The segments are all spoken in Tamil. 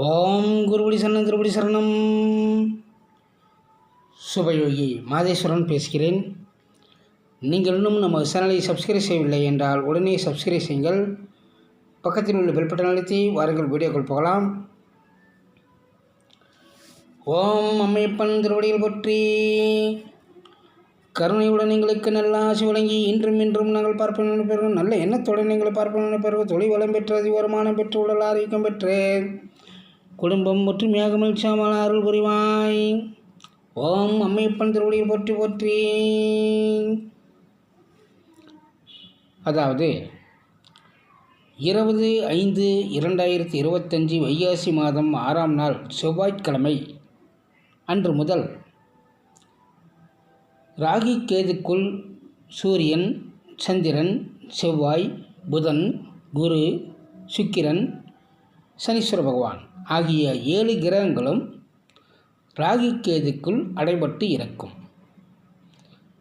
ஓம் குருபடி சரணம் திருபடி சரணம். சுபயோகி மாதேஸ்வரன் பேசுகிறேன். நீங்கள் இன்னும் நம்ம சேனலை சப்ஸ்கிரைப் செய்யவில்லை என்றால் உடனே சப்ஸ்கிரைப் செய்யுங்கள். பக்கத்தில் உள்ள பெல் பட்டன் அழுத்தி வாருங்கள் வீடியோக்கள் போகலாம். ஓம் அம்மையப்பன் திருவடியில் பற்றி. கருணையுடன் எங்களுக்கு நல்ல ஆசை வழங்கி இன்றும் இன்றும் நாங்கள் பார்ப்போம் நினைப்பீர்கள் நல்ல எண்ணத்துடன் எங்களை பார்ப்போம் நினைப்பீர்கள் தொழில் வளம் பெற்று வருமானம் பெற்று உடல் ஆரோக்கியம் பெற்றேன். குடும்பம் ஒற்றுமையாக மகிழ்ச்சியாமல் அருள் புரிவாய். ஓம் அம்மையப்பன் திருவடியில் போற்றி போற்றி. அதாவது இருபது ஐந்து இரண்டாயிரத்தி இருபத்தஞ்சி வைகாசி மாதம் ஆறாம் நாள் செவ்வாய்க்கிழமை அன்று முதல் ராகி கேதுக்குள் சூரியன் சந்திரன் செவ்வாய் புதன் குரு சுக்கிரன் சனீஸ்வர பகவான். ஆகிய ஏழு கிரகங்களும் ராகி கேதுக்குள் அடைபட்டு இருக்கும்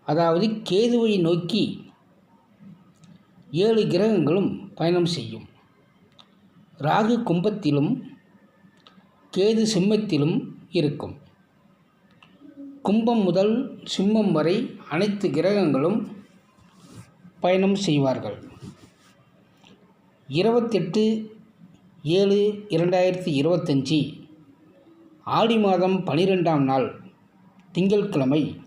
அதாவது கேதுவை நோக்கி ஏழு கிரகங்களும் பயணம் செய்யும். ராகு கும்பத்திலும் கேது சிம்மத்திலும் இருக்கும். கும்பம் முதல் சிம்மம் வரை அனைத்து கிரகங்களும் பயணம் செய்வார்கள். இருபத்தெட்டு ஏழு இரண்டாயிரத்தி இருபத்தஞ்சி. ஆடி மாதம் பனிரெண்டாம் நாள் திங்கட்கிழமை.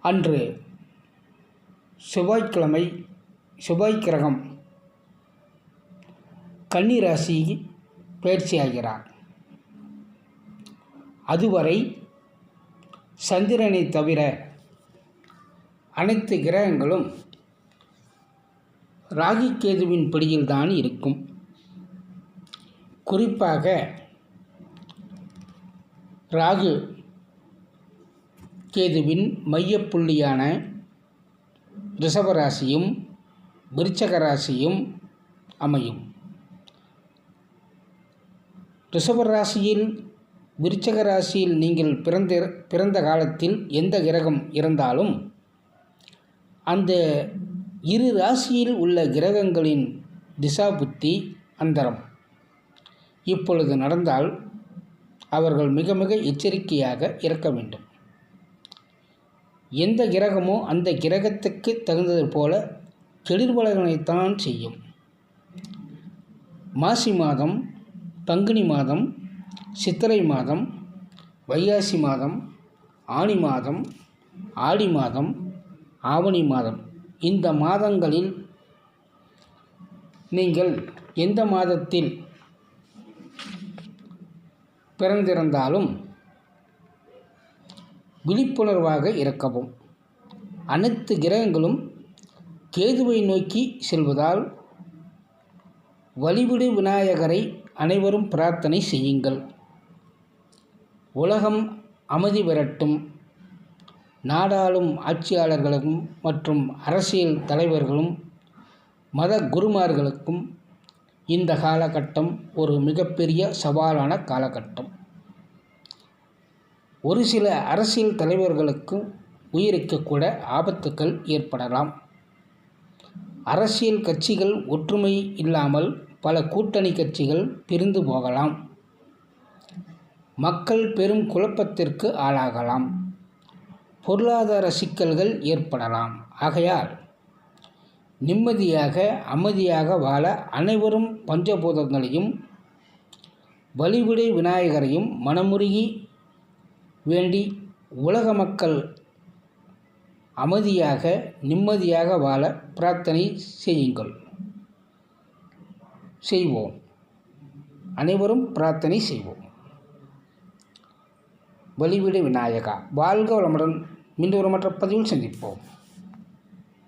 அன்று செவ்வாய்க்கிழமை செவ்வாய் கிரகம் கன்னிராசி பயிற்சியாகிறார். அதுவரை சந்திரனை தவிர அனைத்து கிரகங்களும் ராகி கேதுவின் பிடியில்தான் இருக்கும். குறிப்பாக ராகு கேதுவின் மையப்புள்ளியான ரிஷபராசியும் விருச்சக ராசியும் அமையும். ரிஷபராசியில் விருச்சக ராசியில் நீங்கள் பிறந்த பிறந்த காலத்தில் எந்த கிரகம் இருந்தாலும் அந்த இரு ராசியில் உள்ள கிரகங்களின் திசா புத்தி அந்தரம். இப்பொழுது நடந்தால் அவர்கள் மிக மிக எச்சரிக்கையாக இருக்க வேண்டும். எந்த கிரகமோ அந்த கிரகத்துக்கு தகுந்தது போல கெளிர்வலகனைத்தான் செய்யும். மாசி மாதம் பங்குனி மாதம் சித்திரை மாதம் வைகாசி மாதம் ஆனி மாதம் ஆடி மாதம் ஆவணி மாதம். இந்த மாதங்களில் நீங்கள் எந்த மாதத்தில் பிறந்திருந்தாலும் விழிப்புணர்வாக இருக்கவும். அனைத்து கிரகங்களும் கேதுவை நோக்கி செல்வதால் வழிவிடு விநாயகரை அனைவரும் பிரார்த்தனை செய்யுங்கள். உலகம் அமைதி பெறட்டும். நாடாளும் ஆட்சியாளர்களுக்கும் மற்றும் அரசியல் தலைவர்களும் மத குருமார்களுக்கும் இந்த காலகட்டம் ஒரு மிகப்பெரிய சவாலான காலகட்டம். ஒரு சில அரசியல் தலைவர்களுக்கும் உயிருக்கு கூட ஆபத்துக்கள் ஏற்படலாம். அரசியல் கட்சிகள் ஒற்றுமை இல்லாமல் பல கூட்டணி கட்சிகள் பிரிந்து போகலாம். மக்கள் பெரும் குழப்பத்திற்கு ஆளாகலாம். பொருளாதார சிக்கல்கள் ஏற்படலாம். ஆகையால் நிம்மதியாக அமைதியாக வாழ அனைவரும் பஞ்சபூதங்களையும் வழிவிடை விநாயகரையும் மனமுருகி வேண்டி உலக மக்கள் அமைதியாக நிம்மதியாக வாழ பிரார்த்தனை செய்யுங்கள். செய்வோம். அனைவரும் பிரார்த்தனை செய்வோம். வழிவிடு விநாயகா வாழ்க வளமுடன். மீண்டும் ஒரு மற்ற பதிவில் சந்திப்போம்.